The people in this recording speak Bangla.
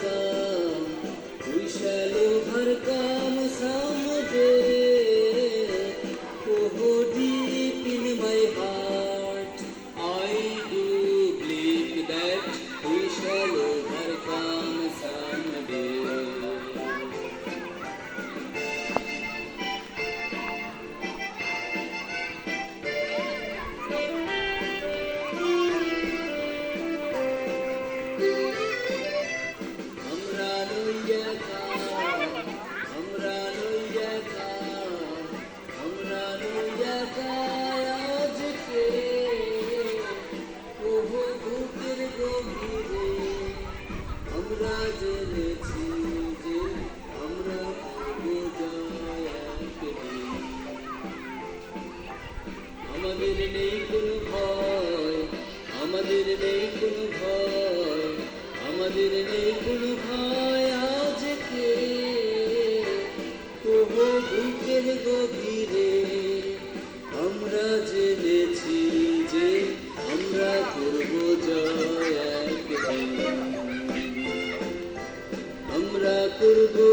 go. আমাদের নেই কোনো ভয় আমাদের নেই কোনো ভয় আমাদের নেই কোনো ভয় আজকে Thank you.